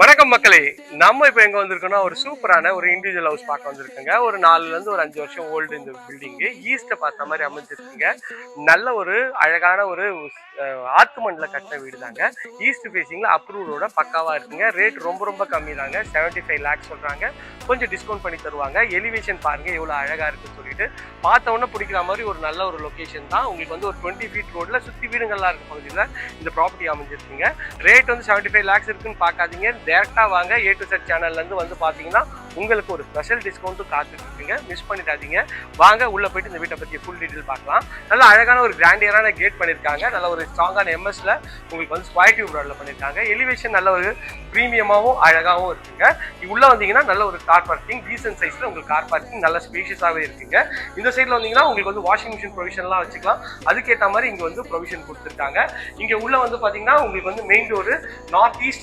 வணக்கம் மக்களே. நம்ம இப்போ எங்க வந்திருக்கோம்னா ஒரு சூப்பரான ஒரு இண்டிவிஜுவல் ஹவுஸ் பார்க்க வந்திருக்கோங்க. ஒரு நாலுல இருந்து ஒரு அஞ்சு வருஷம் ஓல்டு இந்த பில்டிங்கு ஈஸ்ட்டை பார்த்த மாதிரி அமைஞ்சிருக்குங்க. நல்ல ஒரு அழகான ஒரு ஆத்து மண்ணில் கட்டின வீடு தாங்க ஈஸ்ட் ஃபேஸிங்ல அப்ரூவலோட பக்காவா இருக்குங்க. ரேட் ரொம்ப ரொம்ப கம்மி தாங்க செவன்டி ஃபைவ் லேக்ஸ் சொல்றாங்க. கொஞ்சம் டிஸ்கவுண்ட் பண்ணி தருவாங்க. எலிவேஷன் பாருங்க எவ்வளோ அழகா இருக்குன்னு சொல்லிட்டு. பார்த்த உடனே பிடிக்கிற மாதிரி ஒரு நல்ல ஒரு லொகேஷன் தான். உங்களுக்கு வந்து ஒரு டுவெண்ட்டி ஃபீட் ரோட்ல சுற்றி வீடுங்கள்லாம் இருக்க பகுதியில். இந்த ப்ராப்பர்ட்டி அமைஞ்சிருக்கீங்க. ரேட் வந்து செவன்டி ஃபைவ் லேக்ஸ் இருக்குன்னு பார்க்காதீங்க. டேரெக்டாக வாங்க. ஏ டு செட் சேனல்லேருந்து வந்து பார்த்தீங்கன்னா உங்களுக்கு ஒரு ஸ்பெஷல் டிஸ்கவுண்ட்டும் காத்துட்டு மிஸ் பண்ணிடாதீங்க. வாங்க உள்ள போயிட்டு இந்த வீட்டை பற்றி ஃபுல் டீட்டெயில் பார்க்கலாம். நல்ல அழகான ஒரு கிராண்டியரான கேட் பண்ணியிருக்காங்க. நல்ல ஒரு ஸ்ட்ராங்கான எம்எஸ்ல உங்களுக்கு வந்து ஸ்கொயர் டியூப் ரோடில் பண்ணியிருக்காங்க. எலிவேஷன் நல்ல ஒரு ப்ரீமியமாகவும் அழகாகவும் இருக்குங்க. உள்ள வந்தீங்கன்னா நல்ல ஒரு கார் பார்க்கிங் டீசன்ட் சைஸ்ல உங்களுக்கு கார் பார்க்கிங் நல்ல ஸ்பேஷியஸாகவே இருக்குங்க. இந்த சைடில் வந்தீங்கன்னா உங்களுக்கு வந்து வாஷிங் மிஷின் ப்ரொவிஷன்லாம் வச்சுக்கலாம். அதுக்கேற்ற மாதிரி இங்கே வந்து ப்ரொவிஷன் கொடுத்துருக்காங்க. இங்கே உள்ள வந்து பார்த்தீங்கன்னா உங்களுக்கு வந்து மெயின் டோர் நார்த் ஈஸ்ட்